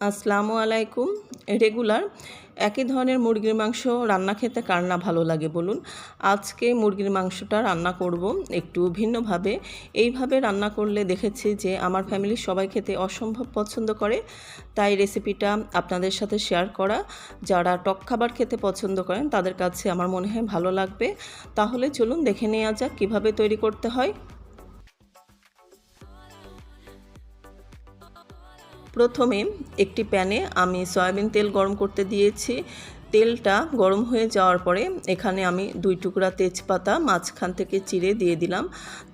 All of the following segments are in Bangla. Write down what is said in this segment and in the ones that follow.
আসসালামু আলাইকুম। রেগুলার একই ধরনের মুরগির মাংস রান্না খেতে কার না ভালো লাগে বলুন। আজকে মুরগির মাংসটা রান্না করব একটু ভিন্নভাবে। এইভাবে রান্না করলে দেখেছি যে আমার ফ্যামিলির সবাই খেতে অসম্ভব পছন্দ করে। তাই রেসিপিটা আপনাদের সাথে শেয়ার করা। যারা টক খাবার খেতে পছন্দ করেন তাদের কাছে আমার মনে হয় ভালো লাগবে। তাহলে চলুন দেখে নেওয়া যাক কীভাবে তৈরি করতে হয়। প্রথমে একটি প্যানে আমি সয়াবিন তেল গরম করতে দিয়েছি। তেলটা গরম হয়ে যাওয়ার পরে এখানে আমি দুই টুকরা তেজপাতা মাঝখান থেকে চিড়ে দিয়ে দিলাম।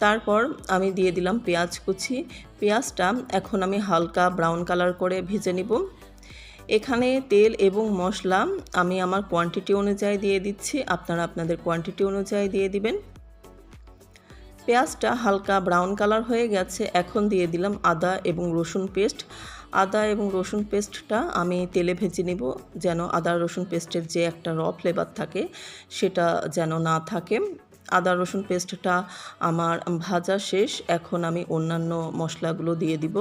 তারপর আমি দিয়ে দিলাম পেঁয়াজ কুচি। পেঁয়াজটা এখন আমি হালকা ব্রাউন কালার করে ভেজে নিব। এখানে তেল এবং মশলা আমি আমার কোয়ান্টিটি অনুযায়ী দিয়ে দিচ্ছি। আপনারা আপনাদের কোয়ান্টিটি অনুযায়ী দিয়ে দিবেন। পেঁয়াজটা হালকা ব্রাউন কালার হয়ে গেছে। এখন দিয়ে দিলাম আদা এবং রসুন পেস্ট। আদা এবং রসুন পেস্টটা আমি তেলে ভেজে নেব, যেন আদা রসুন পেস্টের যে একটা র ফ্লেভার থাকে, সেটা যেন না থাকে। আদা রসুন পেস্টটা আমার ভাজা শেষ, এখন আমি অন্যান্য মশলাগুলো দিয়ে দিব।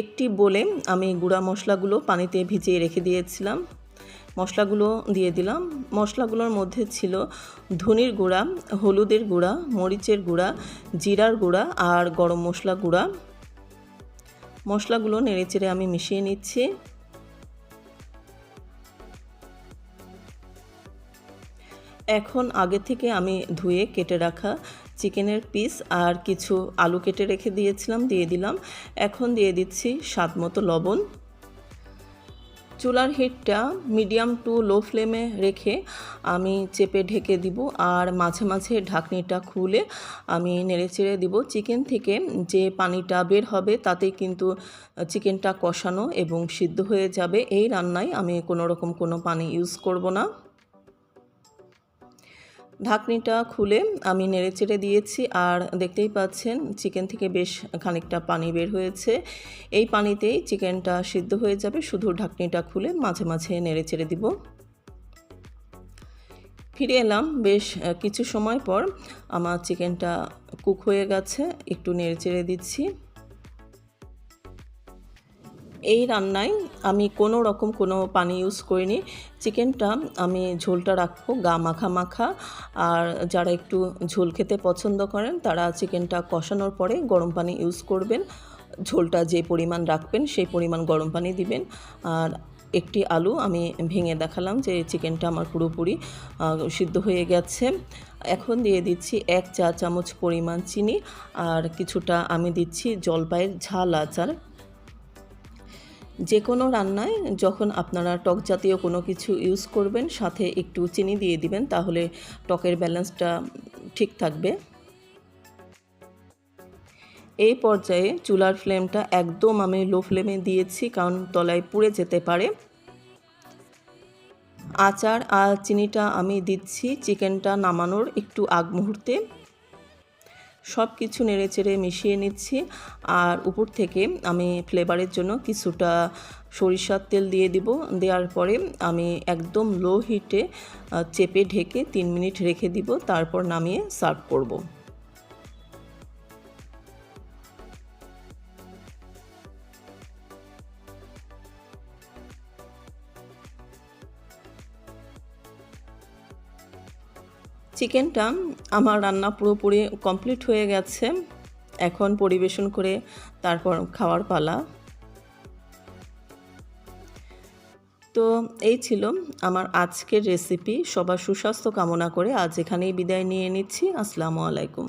একটি বলে আমি গুঁড়া মশলাগুলো পানিতে ভিজিয়ে রেখে দিয়েছিলাম। মশলাগুলো দিয়ে দিলাম। মশলাগুলোর মধ্যে ছিল ধনির গুঁড়া, হলুদের গুঁড়া, মরিচের গুঁড়া, জিরার গুঁড়া আর গরম মশলা গুঁড়া। মশলাগুলো নেড়েচেড়ে আমি মিশিয়ে নিচ্ছি। এখন আগে থেকে আমি ধুয়ে কেটে রাখা চিকেনের পিস আর কিছু আলু কেটে রেখে দিয়েছিলাম, দিয়ে দিলাম। এখন দিয়ে দিচ্ছি স্বাদ মতো লবণ। চুলার হিটটা মিডিয়াম টু লো ফ্লেমে রেখে আমি চেপে ঢেকে দিব আর মাঝে মাঝে ঢাকনিটা খুলে আমি নেড়ে চেড়ে দিব। চিকেন থেকে যে পানিটা বের হবে তাতে কিন্তু চিকেনটা কষানো এবং সিদ্ধ হয়ে যাবে। এই রান্নায় আমি কোনো রকম কোনো পানি ইউজ করব না। ঢাকনিটা খুলে আমি নেড়ে চেড়ে দিয়েছি আর দেখতেই পাচ্ছেন চিকেন থেকে বেশ খানিকটা পানি বের হয়েছে। এই পানিতেই চিকেনটা সিদ্ধ হয়ে যাবে। শুধু ঢাকনিটা খুলে মাঝে মাঝে নেড়ে চেড়ে দিব। ফিরে এলাম বেশ কিছু সময় পর। আমার চিকেনটা কুক হয়ে গেছে। একটু নেড়ে চেড়ে দিচ্ছি। এই রান্নায় আমি কোনো রকম কোনো পানি ইউজ করিনি। চিকেনটা আমি ঝোলটা রাখব, গা মাখা মাখা। আর যারা একটু ঝোল খেতে পছন্দ করেন, তারা চিকেনটা কষানোর পরে গরম পানি ইউজ করবেন। ঝোলটা যে পরিমাণ রাখবেন, সেই পরিমাণ গরম পানি দিবেন। আর একটি আলু আমি ভেঙে দেখালাম যে চিকেনটা আমার পুরোপুরি সিদ্ধ হয়ে গেছে। এখন দিয়ে দিচ্ছি এক চা চামচ পরিমাণ চিনি। আর কিছুটা আমি দিচ্ছি জলপাইয়ের ঝাল আচার। যে কোনো রান্নায় যখন আপনারা টক জাতীয় কোনো কিছু ইউজ করবেন, সাথে একটু চিনি দিয়ে দিবেন, তাহলে টকের ব্যালেন্সটা ঠিক থাকবে। এই পর্যায়ে চুলার ফ্লেমটা একদম আমি লো ফ্লেমে দিয়েছি, কারণ তলায় পুড়ে যেতে পারে। আচার আর চিনিটা আমি দিচ্ছি, চিকেনটা নামানোর একটু আগ মুহূর্তে। সব কিছু নেড়ে চেড়ে মিশিয়ে নিচ্ছি। আর উপর থেকে আমি ফ্লেভারের জন্য কিছুটা সরিষার তেল দিয়ে দিব। দেওয়ার পরে আমি একদম লো হিটে চেপে ঢেকে তিন মিনিট রেখে দিব। তারপর নামিয়ে সার্ভ করব। চিকেনটা আমার রান্না পুরোপুরি কমপ্লিট হয়ে গেছে। এখন পরিবেশন করে তারপর খাওয়ার পালা। তো এই ছিল আমার আজকের রেসিপি সবার সুস্বাস্থ্য কামনা করে আজ এখানেই বিদায় নিয়ে নিচ্ছি। আসসালামু আলাইকুম।